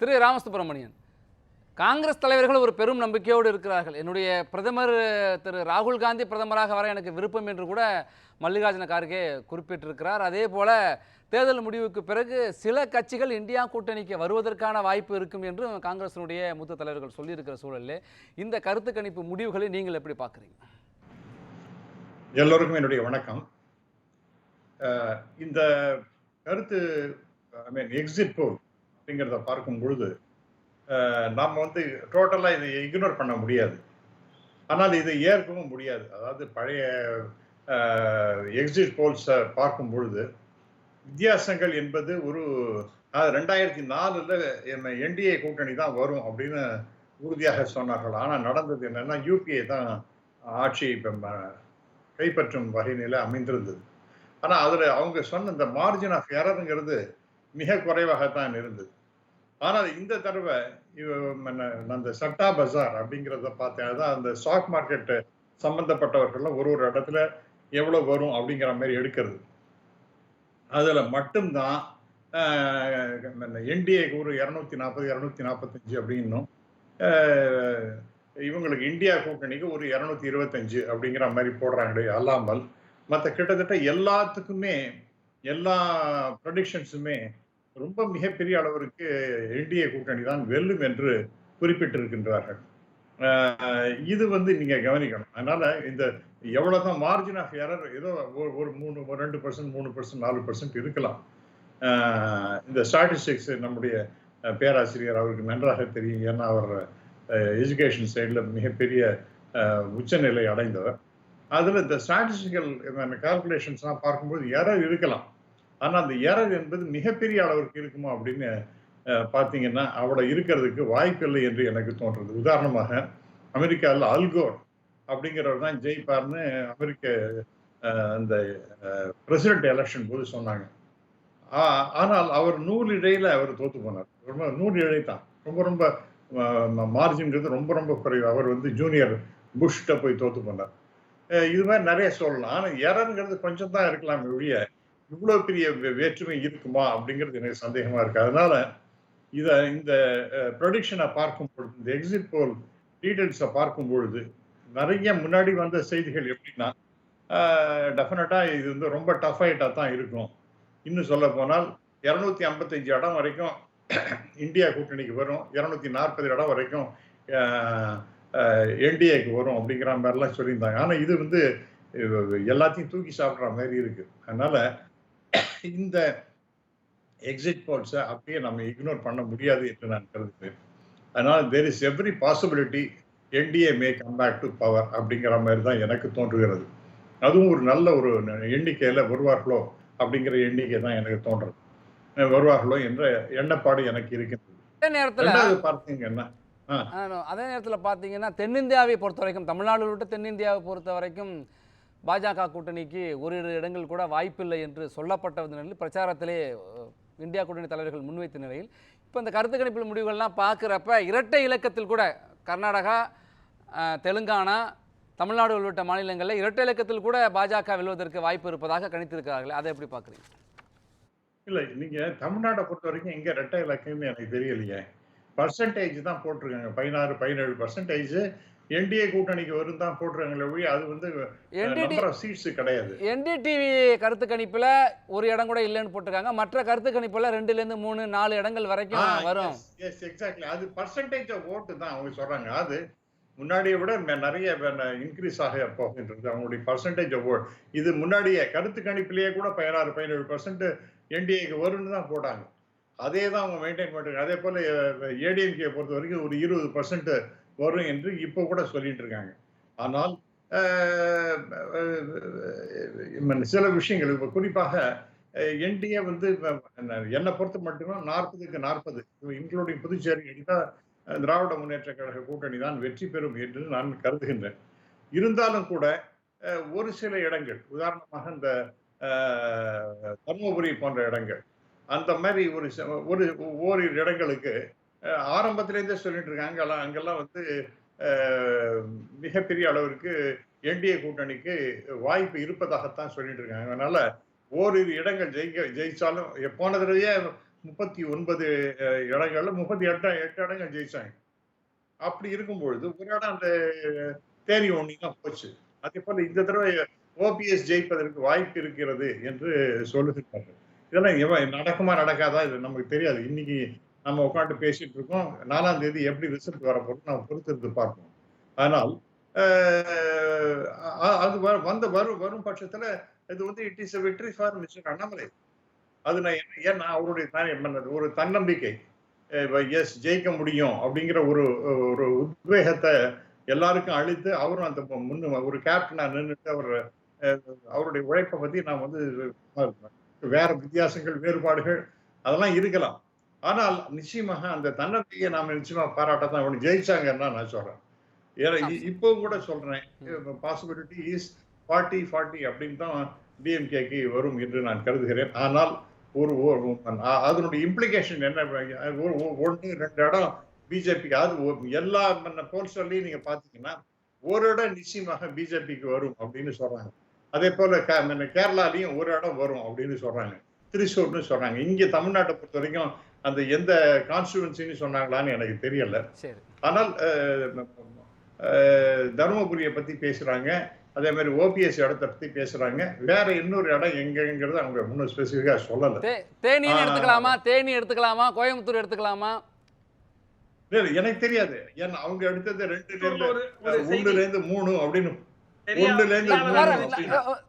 திரு ராமசுப்ரமணியன். காங்கிரஸ் தலைவர்கள் ஒரு பெரும் நம்பிக்கையோடு இருக்கிறார்கள். என்னுடைய பிரதமர் திரு ராகுல் காந்தி பிரதமராக வர எனக்கு விருப்பம் என்று கூட மல்லிகார்ஜுன கார்கே குறிப்பிட்டிருக்கிறார். அதே போல தேர்தல் முடிவுக்கு பிறகு சில கட்சிகள் இந்தியா கூட்டணிக்கு வருவதற்கான வாய்ப்பு இருக்கும் என்று காங்கிரசினுடைய மூத்த தலைவர்கள் சொல்லியிருக்கிற சூழலில் இந்த கருத்து கணிப்பு முடிவுகளை நீங்கள் எப்படி பார்க்குறீங்க? எல்லோருக்கும் என்னுடைய வணக்கம். இந்த கருத்து ஐ மீன் எக்ஸிட் போல் அப்படிங்கிறத பார்க்கும் பொழுது நாம் வந்து டோட்டலாக இதை இக்னோர் பண்ண முடியாது. ஆனால் இதை ஏற்கவும் முடியாது. அதாவது பழைய எக்ஸிட் போல்ஸை பார்க்கும் பொழுது வித்தியாசங்கள் என்பது ஒரு அதாவது ரெண்டாயிரத்தி நாலில் என்டிஏ கூட்டணி தான் வரும் அப்படின்னு உறுதியாக சொன்னார்கள். ஆனால் நடந்தது என்னென்னா யூபிஏ தான் ஆட்சி இப்போ கைப்பற்றும் வகையில அமைந்திருந்தது. ஆனால் அதில் அவங்க சொன்ன இந்த மார்ஜின் ஆஃப் எரருங்கிறது மிக குறைவாகத்தான் இருந்தது. ஆனால் இந்த தடவை இவ- அந்த சட்டா பஜார் அப்படிங்கிறத பார்த்தேன். அதான் அந்த ஸ்டாக் மார்க்கெட் சம்பந்தப்பட்டவர்கள்லாம் ஒரு ஒரு இடத்துல எவ்வளோ வரும் அப்படிங்கிற மாதிரி எடுக்கிறது. அதில் மட்டும்தான் என்டிஏக்கு ஒரு இரநூத்தி நாற்பது இரநூத்தி நாற்பத்தஞ்சு அப்படின்னும். அஹ், இவங்களுக்கு இந்தியா கூட்டணிக்கு ஒரு இரநூத்தி இருபத்தஞ்சு அப்படிங்கிற மாதிரி போடுறாங்களே அல்லாமல் மற்ற கிட்டத்தட்ட எல்லாத்துக்குமே எல்லா ப்ரொடிக்ஷன்ஸுமே ரொம்ப மிகப்பெரிய அளவிற்கு என்டிஏ கூட்டணி தான் வெல்லும் என்று குறிப்பிட்டிருக்கின்றார்கள். இது வந்து நீங்க கவனிக்கணும். அதனால இந்த எவ்வளவுதான் மார்ஜின் ஆஃப் எரர் ஏதோ ஒரு- ஒரு மூணு ஒரு ரெண்டு பர்சன்ட் மூணு பர்சன்ட் நாலு பர்சன்ட் இருக்கலாம். இந்த ஸ்டாட்டிஸ்டிக்ஸ் நம்முடைய பேராசிரியர் அவருக்கு நன்றாக தெரியும். ஏன்னா அவர் எஜுகேஷன் சைடில் மிகப்பெரிய உச்சநிலை அடைந்தவர். அதில் இந்த ஸ்டாட்டிஸ்டிக்கல் கால்குலேஷன்ஸ்லாம் பார்க்கும்போது எரர் இருக்கலாம். ஆனால் அந்த எரர் என்பது மிகப்பெரிய அளவிற்கு இருக்குமா அப்படின்னு பார்த்தீங்கன்னா அவட இருக்கிறதுக்கு வாய்ப்பில்லை என்று எனக்கு தோன்றது. உதாரணமாக அமெரிக்காவில் அல்கோர் அப்படிங்கிறவர் தான் ஜெயிப்பார்னு அமெரிக்க அந்த பிரசிடென்ட் எலெக்ஷன் போது சொன்னாங்க. ஆ- ஆனால் அவர் நூறு இடையில அவர் தோத்து போனார். ரொம்ப நூறு தான். ரொம்ப ரொம்ப மார்ஜின்கிறது ரொம்ப ரொம்ப குறைவு. அவர் வந்து ஜூனியர் புஷ்ட போய் தோத்து போனார். இது மாதிரி நிறைய சொல்லலாம். ஆனால் எரருங்கிறது கொஞ்சம் தான் இருக்கலாம் ஒழிய இவ்வளோ பெரிய வேற்றுமை இருக்குமா அப்படிங்கிறது எனக்கு சந்தேகமா இருக்கு. அதனால இதை இந்த ப்ரொடிக்ஷனை பார்க்கும் பொழுது இந்த எக்ஸிட் போல் டீட்டெயில்ஸை பார்க்கும் பொழுது நிறைய முன்னாடி வந்த செய்திகள் எப்படின்னா டெஃபினட்டாக இது வந்து ரொம்ப டஃப் ஆயிட்டா தான் இருக்கும். இன்னும் சொல்ல போனால் இரநூத்தி ஐம்பத்தஞ்சு இடம் வரைக்கும் இந்தியா கூட்டணிக்கு வரும். இரநூத்தி நாற்பது இடம் வரைக்கும் என்டிஏக்கு வரும் அப்படிங்கிற மாதிரிலாம் சொல்லியிருந்தாங்க. ஆனால் இது வந்து எல்லாத்தையும் தூக்கி சாப்பிட்ற மாதிரி இருக்கு. அதனால இந்த எக்ஸிட் போல்ஸை அப்படியே நம்ம இக்னோர் பண்ண முடியாது என்று நான் கருதுகிறேன். அதனால there is every possibility NDA may come back to power அப்படிங்கிற மாதிரி தான் எனக்கு தோன்றுகிறது. அதுவும் ஒரு நல்ல ஒரு எண்ணிக்கையில வருவார்களோ அப்படிங்கிற எண்ணிக்கை தான் எனக்கு தோன்றுறது அஹ் வருவார்களோ என்ற எண்ணப்பாடு எனக்கு இருக்கின்றது. அதே நேரத்தில் பார்த்தீங்கன்னா அதே நேரத்தில் பார்த்தீங்கன்னா தென்னிந்தியாவை பொறுத்த வரைக்கும் தமிழ்நாடு விட்டு தென்னிந்தியாவை பொறுத்த வரைக்கும் பாஜக கூட்டணிக்கு ஓரிரு இடங்கள் கூட வாய்ப்பில்லை என்று சொல்லப்பட்ட நிலையில் பிரச்சாரத்திலே இந்தியா கூட்டணி தலைவர்கள் முன்வைத்த நிலையில். இப்போ இந்த கருத்து கணிப்பு முடிவுகள்லாம் பார்க்குறப்ப இரட்டை இலக்கத்தில் கூட கர்நாடகா தெலுங்கானா தமிழ்நாடு உள்ளிட்ட மாநிலங்களில் இரட்டை இலக்கத்தில் கூட பாஜக வெல்வதற்கு வாய்ப்பு இருப்பதாக கணித்திருக்கிறார்கள் அதை எப்படி பார்க்குறீங்க? இல்ல நீங்க தமிழ்நாட்டை பொறுத்த வரைக்கும் எங்க ரெட்டை இலக்கம்னு எனக்கு தெரியலையே. பர்சன்டேஜ் தான் போட்டிருக்காங்க. பதினாறு பதினேழு பர்சன்டேஜ் என்டிஏ கூட்டணிக்கு வரும் தான் போட்டிருக்காங்களே ஒழிய அது வந்து சீட்ஸ் கிடையாது. என்டிடிவி கருத்து கணிப்பில் ஒரு இடம் கூட இல்லைன்னு போட்டிருக்காங்க. மற்ற கருத்து கணிப்பில் ரெண்டுலேருந்து மூணு நாலு இடங்கள் வரைக்கும் வரும். எஸ் எக்ஸாக்ட்லி அது பர்சன்டேஜ் ஆஃப் ஓட்டு தான் அவங்க சொல்றாங்க. அது முன்னாடியை விட நிறைய இன்க்ரீஸ் ஆக போகின்றது அவங்களுடைய பர்சன்டேஜ் ஆஃப் ஓட் இது முன்னாடியே கருத்து கணிப்பிலேயே கூட பதினாறு பதினேழு பர்சன்ட் என்டிஏக்கு வரும்னு தான் போட்டாங்க. அதே தான் அவங்க மெயின்டைன் பண்றாங்க அதே போல ஏடிஎம்கே பொறுத்த வரைக்கும் ஒரு இருபது பர்சன்ட் வரும் என்று இப்போ கூட சொல்லிட்டு இருக்காங்க. ஆனால் சில விஷயங்கள் இப்போ குறிப்பாக என்டிஏ வந்து என்னை பொறுத்த மட்டும்தான் நாற்பதுக்கு நாற்பது. இன்க்ளூடிங் புதுச்சேரி எடுத்தால் திராவிட முன்னேற்ற கழக கூட்டணி தான் வெற்றி பெறும் என்று நான் கருதுகின்றேன். இருந்தாலும் கூட ஒரு சில இடங்கள் உதாரணமாக இந்த தர்மபுரி போன்ற இடங்கள் அந்த மாதிரி ஒரு ஒரு ஓரிரு இடங்களுக்கு ஆரம்பத்திலேருந்தே சொல்லிட்டு இருக்காங்க. அங்கெல்லாம் அங்கெல்லாம் வந்து மிகப்பெரிய அளவிற்கு என்டிஏ கூட்டணிக்கு வாய்ப்பு இருப்பதாகத்தான் சொல்லிட்டு இருக்காங்க. அதனால ஓரிரு இடங்கள் ஜெயிக்க ஜெயிச்சாலும் போன தடவையே முப்பத்தி ஒன்பது இடங்கள்ல முப்பத்தி எட்டு எட்டு இடங்கள் ஜெயிச்சாங்க. அப்படி இருக்கும் பொழுது ஒரு இடம் அந்த தேரி ஒண்ணி தான் போச்சு. அதே போல இந்த தடவை ஓபிஎஸ் ஜெயிப்பதற்கு வாய்ப்பு இருக்கிறது என்று சொல்லுகிறார்கள் இதெல்லாம் எவ- நடக்குமா நடக்காதா இது நமக்கு தெரியாது. இன்னைக்கு நம்ம உட்காந்து பேசிட்டு இருக்கோம். நாலாம் தேதி எப்படி ரிசல்ட் வரப்போகுது நம்ம பொறுத்திருந்து பார்ப்போம். ஆனால் அது வந்த வரும் வரும் பட்சத்துல இது வந்து இட் இஸ் வெற்றி ஃபார் மிஸ்டர் அண்ணாமலை. அது நான் என்ன- ஏன்னா அவருடைய த- ஒரு தன்னம்பிக்கை. எஸ் ஜெயிக்க முடியும் அப்படிங்கிற ஒரு ஒரு உத்வேகத்தை எல்லாருக்கும் அழித்து அவரும் அந்த முன்னு ஒரு கேப்டனா நின்றுட்டு அவர் அவருடைய உழைப்பை பத்தி நான் வந்து வேற வித்தியாசங்கள் வேறுபாடுகள் அதெல்லாம் இருக்கலாம். ஆனால் நிச்சயமாக அந்த தன்னம்பிக்கையை நாம நிச்சயமா பாராட்டத்தான் இவனு ஜெயிச்சாங்கன்னா நான் சொல்றேன். ஏன்னா இப்போ கூட சொல்றேன். பாசிபிலிட்டி இஸ் ஃபார்ட்டி ஃபார்ட்டி அப்படின்னு தான் டிஎம்கேக்கு வரும் என்று நான் கருதுகிறேன். ஆனால் ஒரு அதனுடைய இம்ப்ளிகேஷன் என்ன? ஒரு- ஒண்ணு ரெண்டு இடம் பிஜேபிக்கு அது எல்லா போல்ஸ்டர்லயும் நீங்க பாத்தீங்கன்னா ஒரு இடம் நிச்சயமாக பிஜேபிக்கு வரும் அப்படின்னு சொல்றாங்க. அதே போல கேரளாலையும் ஒரு இடம் வரும் அப்படின்னு சொல்றாங்க. திரிசூர்னு சொல்றாங்க. இங்க தமிழ்நாட்டை பொறுத்த வரைக்கும் அந்த எந்த கான்ஸ்டுவன்சின்னு சொன்னாங்களான்னு எனக்கு தெரியல. சரி. ஆனால் தருமபுரியை பத்தி பேசுறாங்க. அதே மாதிரி ஓபிஎஸ் இடத்தை பத்தி பேசுறாங்க. வேற இன்னொரு இடம் எங்கங்கிறது அவங்க இன்னும் ஸ்பெசிஃபிக்கா சொல்லல. தே தேனின்னு ஆ. எடுத்துக்கலாமா? தேனி எடுத்துக்கலாமா? கோயம்புத்தூர் எடுத்துக்கலாமா? எனக்கு தெரியாது. ஏன்னா அவங்க எடுத்தது ரெண்டுல இருந்து ஒண்ணுல இருந்து மூணு அப்படின்னு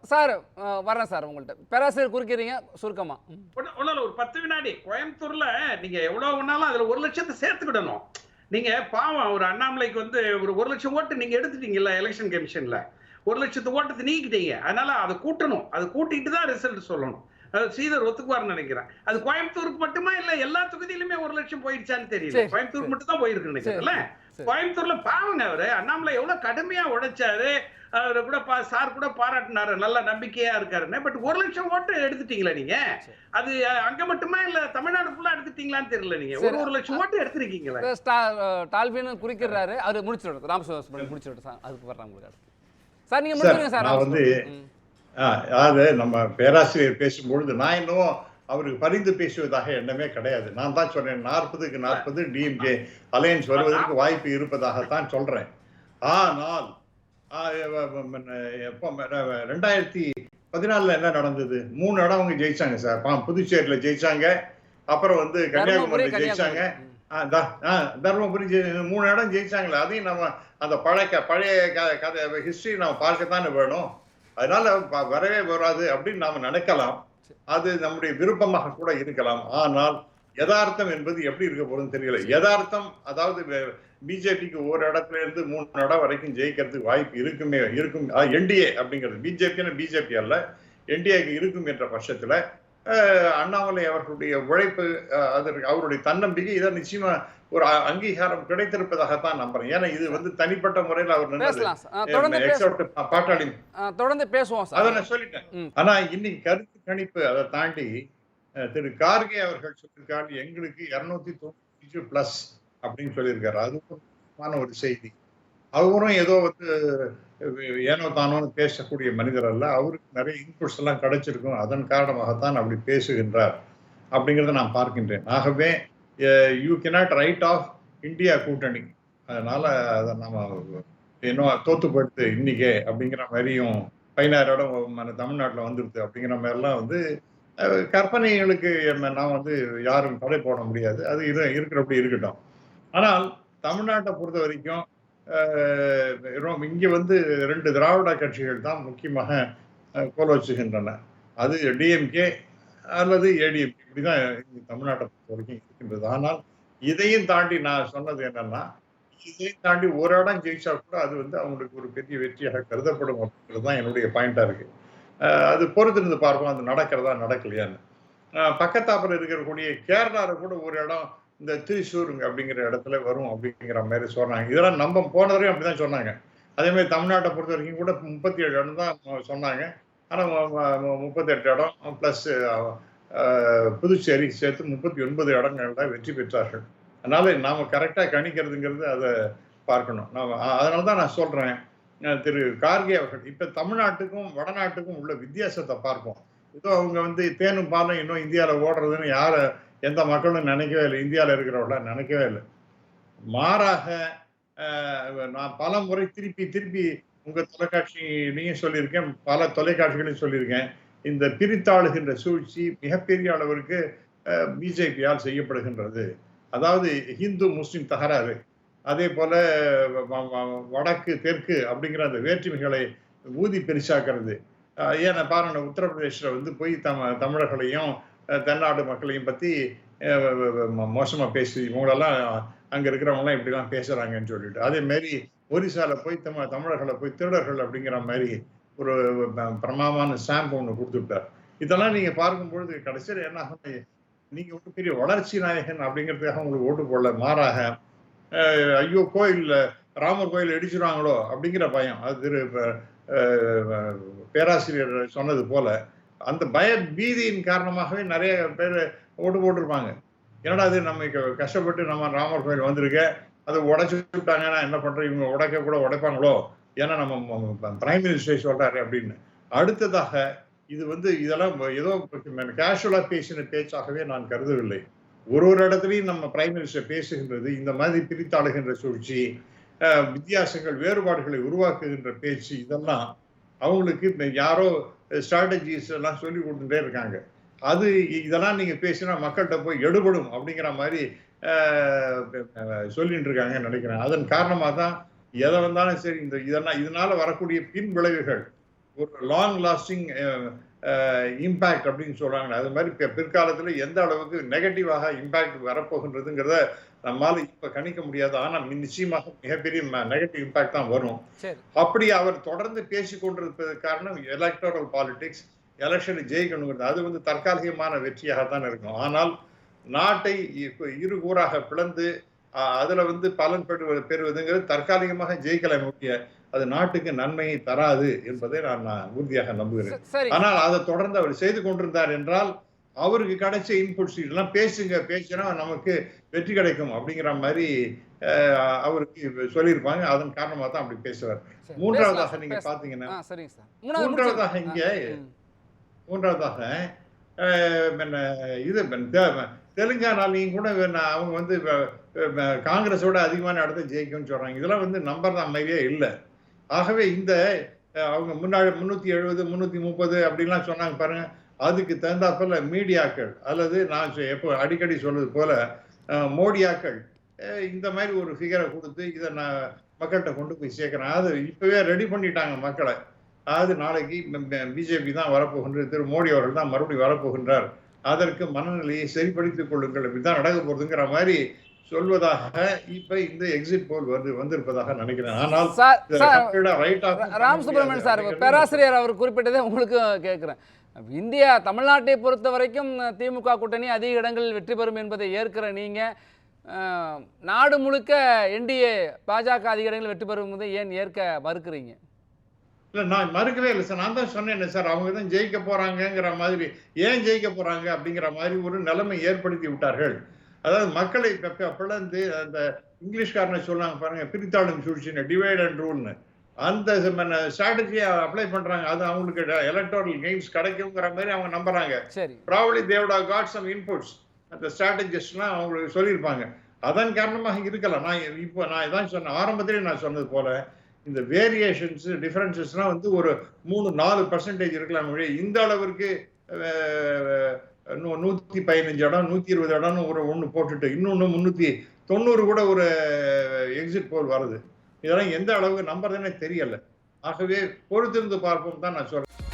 சார் வரேன் சார் உங்கள்கிட்ட பேராசிரியர் குறுக்கிறீங்க சுருக்கமா. ம். ஒண்ணு- ஒண்ணும் இல்ல, ஒரு பத்து வினாடி. கோயம்புத்தூர்ல நீங்க எவ்வளவு வேணாலும் அதுல ஒரு லட்சத்தை சேர்த்துக்கிடணும். நீங்க பாவம் ஒரு அண்ணாமலைக்கு வந்து ஒரு ஒரு லட்சம் ஓட்டு நீங்க எடுத்துட்டீங்கல்ல எலெக்ஷன் கமிஷன்ல ஒரு லட்சத்து ஓட்டத்தை நீக்கிட்டீங்க. அதனால அதை கூட்டணும். அது கூட்டிட்டு தான் ரிசல்ட் சொல்லணும். ஸ்ரீதர் ஒத்துக்குவார்னு நினைக்கிறேன். அது கோயம்புத்தூருக்கு மட்டுமா இல்ல எல்லா தொகுதியிலுமே ஒரு லட்சம் போயிடுச்சான்னு தெரியல. கோயம்புத்தூர் மட்டும் தான் போயிருக்கு நினைக்கிறேன்ல. சரி. கோயம்புத்தூர்ல பாவங்க அவரு. அண்ணாமலை எவ்வளவு கடுமையா உழைச்சாரு. அவரு கூட பா- சார் கூட பாராட்டினாரு. நல்ல நம்பிக்கையா இருக்காருன்னு. பட் ஒரு லட்சம் ஓட்டு எடுத்துட்டீங்களா நீங்க. அது அங்க மட்டுமா இல்ல தமிழ்நாடு ஃபுல்லா எடுத்துட்டீங்களான்னு தெரியல நீங்க. ஒரு. ஒரு லட்சம் ஓட்டு எடுத்திருக்கீங்களா. டால்வின் குறிக்கிறாரு. அவர் முடிச்சுட்டு ராமசுவாசம் முடிச்சுட்டு சார் அதுக்கு வர்றாங்க உங்களுக்கு. சார் நீங்க சார், முடிச்சுடுங்க சார் நான் வந்து அதாவது நம்ம பேராசிரியர் பேசும்பொழுது நான் இன்னும் அவருக்கு பரிந்து பேசுவதாக எண்ணமே கிடையாது. நான் தான் சொன்னேன் நாற்பதுக்கு நாற்பது டிஎம்கே அலையன்ஸ் வருவதற்கு வாய்ப்பு இருப்பதாகத்தான் சொல்றேன். ஆனால் எப்போ ரெண்டாயிரத்தி பதினாலுல என்ன நடந்தது? மூணு இடம் அவங்க ஜெயிச்சாங்க சார். புதுச்சேரியில ஜெயிச்சாங்க. அப்புறம் வந்து கன்னியாகுமரியில ஜெயிச்சாங்க. தருமபுரி மூணு இடம் ஜெயிச்சாங்களே அதையும் நம்ம அந்த பழைய பழைய கதை ஹிஸ்டரி நம்ம பார்க்கத்தானே வேணும். அதனால வரவே வராது அப்படின்னு நாம நினைக்கலாம். அது நம்முடைய விருப்பமாக கூட இருக்கலாம். ஆனால் யதார்த்தம் என்பது எப்படி இருக்க போகுதுன்னு தெரியல. யதார்த்தம் அதாவது பிஜேபிக்கு ஒரு இடத்துல இருந்து மூணு இடம் வரைக்கும் ஜெயிக்கிறதுக்கு வாய்ப்பு இருக்குமே இருக்கும். என்டிஏ அப்படிங்கிறது. பிஜேபின்னு பிஜேபி அல்ல. என்டிஏக்கு இருக்கும் என்ற பட்சத்துல அண்ணாமலை அவர்களுடைய உழைப்பு அதற்கு அவருடைய தன்னம்பிக்கை இதை நிச்சயமா ஒரு அங்கீகாரம் கிடைத்திருப்பதாகத்தான் நம்புறேன். ஏன்னா இது வந்து தனிப்பட்ட முறையில் அவர் பாட்டாளி தொடர்ந்து பேசுவோம். அதை நான் சொல்லிட்டேன். ஆனா இன்னைக்கு கருத்து கணிப்பு அதை தாண்டி திரு கார்கே அவர்கள் சொல்லியிருக்காரு எங்களுக்கு இருநூத்தி தொண்ணூத்தி பிளஸ் அப்படின்னு சொல்லியிருக்காரு. அது ஒரு செய்தி. அவரும் ஏதோ வந்து ஏனோ தானோன்னு பேசக்கூடிய மனிதர் அல்ல. அவருக்கு நிறைய இன்புட்ஸ் எல்லாம் கிடைச்சிருக்கும். அதன் காரணமாகத்தான் அப்படி பேசுகின்றார் அப்படிங்கிறத நான் பார்க்கின்றேன். ஆகவே you cannot write off India கூட்டணி. அதனால அதை நம்ம இன்னும் தோத்துப்படுத்து இன்னைக்கே அப்படிங்கிற மாதிரியும் பதினாறு இடம் நம்ம தமிழ்நாட்டில் வந்துடுது அப்படிங்கிற மாதிரிலாம் வந்து கற்பனைகளுக்கு நான் வந்து யாரும் தடை போட முடியாது. அது இரு இருக்கிறபடி இருக்கட்டும். ஆனால் தமிழ்நாட்டை பொறுத்த வரைக்கும் இங்கே வந்து ரெண்டு திராவிட கட்சிகள் தான் முக்கியமாக கோலோச்சுகின்றன. அது டிஎம்கே அல்லது ஏடிஎம்கே இப்படி தான் தமிழ்நாட்டை பொறுத்த வரைக்கும் இருக்கின்றது. ஆனால் இதையும் தாண்டி நான் சொன்னது என்னன்னா இதையும் தாண்டி ஒரு இடம் ஜெயிச்சா கூட அது வந்து அவங்களுக்கு ஒரு பெரிய வெற்றியாக கருதப்படும் அப்படிங்கிறது தான் என்னுடைய பாயிண்டா இருக்கு. அது பொறுத்திருந்து பார்ப்போம். அது நடக்கிறதா நடக்கலையான்னு. பக்கத்தாப்பில் இருக்கக்கூடிய கேரளால கூட ஒரு இடம் இந்த திரிசூர் அப்படிங்கிற இடத்துல வரும் அப்படிங்கிற மாதிரி சொன்னாங்க. இதெல்லாம் நம்ம போன தடவையும் அப்படிதான் சொன்னாங்க. அதே மாதிரி தமிழ்நாட்டை பொறுத்த வரைக்கும் கூட முப்பத்தி ஏழு இடம் தான் சொன்னாங்க. ஆனால் முப்பத்தெட்டு இடம் ப்ளஸ் புதுச்சேரி சேர்த்து முப்பத்தி ஒன்பது இடங்கள்ல வெற்றி பெற்றார்கள். அதனால நாம் கரெக்டாக கணிக்கிறதுங்கிறது அதை பார்க்கணும். நாம் அதனால தான் நான் சொல்கிறேன் திரு கார்கே அவர்கள் இப்போ தமிழ்நாட்டுக்கும் வடநாட்டுக்கும் உள்ள வித்தியாசத்தை பார்ப்போம். ஏதோ அவங்க வந்து தேனும் பாலும் இன்னும் இந்தியாவில் ஓடுறதுன்னு யாரை எந்த மக்களும் நினைக்கவே இல்லை இந்தியாவில் இருக்கிறவர்களாம் நினைக்கவே இல்லை. மாறாக நான் பல முறை திருப்பி திருப்பி உங்கள் தொலைக்காட்சியிலையும் சொல்லியிருக்கேன் பல தொலைக்காட்சிகளையும் சொல்லியிருக்கேன். இந்த பிரித்தாளுகின்ற சூழ்ச்சி மிகப்பெரிய அளவிற்கு பிஜேபியால் செய்யப்படுகின்றது. அதாவது இந்து முஸ்லிம் தகராறு. அதே போல வ- வ- வடக்கு தெற்கு அப்படிங்கிற அந்த வேற்றுமைகளை ஊதி பெருசாக்குறது. ஏன்னா பாருங்க உத்தரப்பிரதேசில் வந்து போய் தம தமிழர்களையும் தென்னாடு மக்களையும் பற்றி மோசமாக பேசி இவங்களெல்லாம் அங்கே இருக்கிறவங்களாம் இப்படிலாம் பேசுகிறாங்கன்னு சொல்லிட்டு. அதே மாதிரி ஒரிசால போய் தமிழ தமிழர்களை போய் திருடர்கள் அப்படிங்கிற மாதிரி ஒரு ப- பிரமாமான ஸ்டாம்ப் ஒன்று கொடுத்துட்டார். இதெல்லாம் நீங்கள் பார்க்கும்பொழுது கடைசியில் என்ன ஆகும் நீங்கள் ஒரு பெரிய வளர்ச்சி நாயகன் அப்படிங்கிறதுக்காக உங்களுக்கு ஓட்டு போடல மாறாக ஐயோ கோயிலில் ராமர் கோயில் இடிச்சிடுவாங்களோ அப்படிங்கிற பயம். அது திரு பேராசிரியர் சொன்னது போல அந்த பய பீதியின் காரணமாகவே நிறைய பேர் ஓட்டு போட்டிருப்பாங்க. என்னடா அது நம்ம கஷ்டப்பட்டு நம்ம ராமர் கோயில் வந்திருக்க அதை விட்டாங்க விட்டாங்கன்னா என்ன பண்றோம் இவங்க உடைக்க கூட உடைப்பாங்களோ? ஏன்னா நம்ம பிரைம் மினிஸ்டர் சொல்றாரு அப்படின்னு. அடுத்ததாக இது வந்து இதெல்லாம் ஏதோ கேஷுவலா பேசின பேச்சாகவே நான் கருதவில்லை. ஒரு ஒரு இடத்துலையும் நம்ம பிரைம் மினிஸ்டர் பேசுகின்றது இந்த மாதிரி பிரித்தாளுகின்ற சூழ்ச்சி வித்தியாசங்கள் வேறுபாடுகளை உருவாக்குகின்ற பேச்சு இதெல்லாம் அவங்களுக்கு யாரோ ஸ்ட்ராட்டஜிஸ் எல்லாம் சொல்லி கொடுத்துட்டே இருக்காங்க. அது இதெல்லாம் நீங்க பேசினா மக்கள்கிட்ட போய் எடுபடும் அப்படிங்கிற மாதிரி சொல்லிட்டு இருக்காங்கன்னு நினைக்கிறேன். அதன் காரணமாக தான் எதை வந்தாலும் சரி இந்த இதெல்லாம் இதனால வரக்கூடிய பின் விளைவுகள் ஒரு லாங் லாஸ்டிங் இம்பேக்ட் அப்படின்னு சொல்றாங்க அது மாதிரி பி- பிற்காலத்துல எந்த அளவுக்கு நெகட்டிவாக இம்பேக்ட் வரப்போகின்றதுங்கிறத நம்மால இப்ப கணிக்க முடியாது. ஆனா நிச்சயமாக மிகப்பெரிய நெகட்டிவ் இம்பேக்ட் தான் வரும். அப்படி அவர் தொடர்ந்து பேசிக் கொண்டிருப்பதற்கு காரணம் எலக்டோரல் பாலிடிக்ஸ் எலெக்ஷனை ஜெயிக்கணுங்கிறது. அது வந்து தற்காலிகமான வெற்றியாக தான் இருக்கும். ஆனால் நாட்டை இரு கூறாக பிளந்து அதுல வந்து பலன் பெறுவது பெறுவதுங்கிறது தற்காலிகமாக ஜெயிக்கலாம் முடிய அது நாட்டுக்கு நன்மையை தராது என்பதை நான் உறுதியாக நம்புகிறேன் ஆனால் அதை தொடர்ந்து அவர் செய்து கொண்டிருந்தார் என்றால் அவருக்கு கிடைச்ச இன்புட்ஸ் இதெல்லாம் பேசுங்க பேசினா நமக்கு வெற்றி கிடைக்கும் அப்படிங்கிற மாதிரி அவருக்கு சொல்லியிருப்பாங்க அதன் காரணமாக தான் அப்படி பேசுவார். மூன்றாவதாக நீங்க. பாத்தீங்கன்னா மூன்றாவதாக. இங்கே. மூன்றாவதாக இது தெலுங்கானாலையும் கூட நான் அவங்க வந்து காங்கிரஸோட அதிகமான இடத்த ஜெயிக்கும்னு சொல்றாங்க இதெல்லாம் வந்து நம்பர் தான் மாதிரியே இல்லை ஆகவே இந்த அவங்க முன்னாடி முன்னூத்தி எழுபது முன்னூத்தி முப்பது அப்படின்லாம் சொன்னாங்க பாருங்க. அதுக்கு தகுந்தாப்பில் மீடியாக்கள் அல்லது நான் எப்போ அடிக்கடி சொல்றது போல மோடியாக்கள் இந்த மாதிரி ஒரு ஃபிகரை கொடுத்து இதை நான் மக்கள்கிட்ட கொண்டு போய் சேர்க்கிறேன். அது இப்பவே ரெடி பண்ணிட்டாங்க மக்களை. அது நாளைக்கு பிஜேபி தான் வரப்போகின்றது திரு மோடி அவர்கள் தான் மறுபடியும் வரப்போகின்றார். அதற்கு மனநிலையை சரிப்படுத்திக் கொள்ளுங்கள் இப்படிதான் நடக்க போகுதுங்கிற மாதிரி சொல்வதாக இப்ப இந்த எக்ஸிட் போல் வந்து வந்திருப்பதாக நினைக்கிறேன். ஆனால் ராம் சுப்பிரமணியன் சார் பேராசிரியர் அவர் குறிப்பிட்டதே உங்களுக்கு கேட்குறேன். இந்தியா தமிழ்நாட்டை பொறுத்த வரைக்கும் திமுக கூட்டணி அதிக இடங்களில் வெற்றி பெறும் என்பதை ஏற்கிற நீங்க நாடு முழுக்க என்டிஏ பாஜக அதிக இடங்களில் வெற்றி பெறும் என்பதை ஏன் ஏற்க மறுக்கிறீங்க? இல்ல நான் மறுக்கவே இல்லை சார். நான் தான் சொன்னேன் சார். அவங்க தான் ஜெயிக்க போறாங்கங்கிற மாதிரி ஏன் ஜெயிக்க போறாங்க அப்படிங்கிற மாதிரி ஒரு நிலைமை ஏற்படுத்தி விட்டார்கள். அதாவது மக்களை ப- பிளந்து அந்த இங்கிலீஷ்காரனை சொன்னாங்க பாருங்க பிரித்தாளும் சூழ்ச்சின்னு டிவைட் அண்ட் ரூல்னு அந்த ஸ்ட்ராட்டஜியை அப்ளை பண்றாங்க. அது அவங்களுக்கு எலக்டோரல் கெயின்ஸ் கிடைக்குங்கிற மாதிரி அவங்க நம்புறாங்க. Probably they've got some inputs அந்த ஸ்ட்ராட்டஜிஸ்ட்லாம் அவங்களுக்கு சொல்லியிருப்பாங்க. அதன் காரணமாக இருக்கலாம். நான் இப்போ நான் இதான் சொன்னேன். ஆரம்பத்திலே நான் சொன்னது போல இந்த வேரியேஷன்ஸ் டிஃபரன்சஸ்லாம் வந்து ஒரு மூணு நாலு பர்சன்டேஜ் இருக்கலாம் இந்த அளவிற்கு இன்னும் நூற்றி பதினஞ்சு இடம் நூற்றி இருபது இடம்னு ஒரு ஒன்று போட்டுட்டு இன்னொன்று முந்நூற்றி தொண்ணூறு கூட ஒரு எக்ஸிட் போல் வருது. இதெல்லாம் எந்த அளவுக்கு நம்புறதுனே தெரியலை. ஆகவே பொறுத்திருந்து பார்ப்போம் தான் நான் சொல்கிறேன்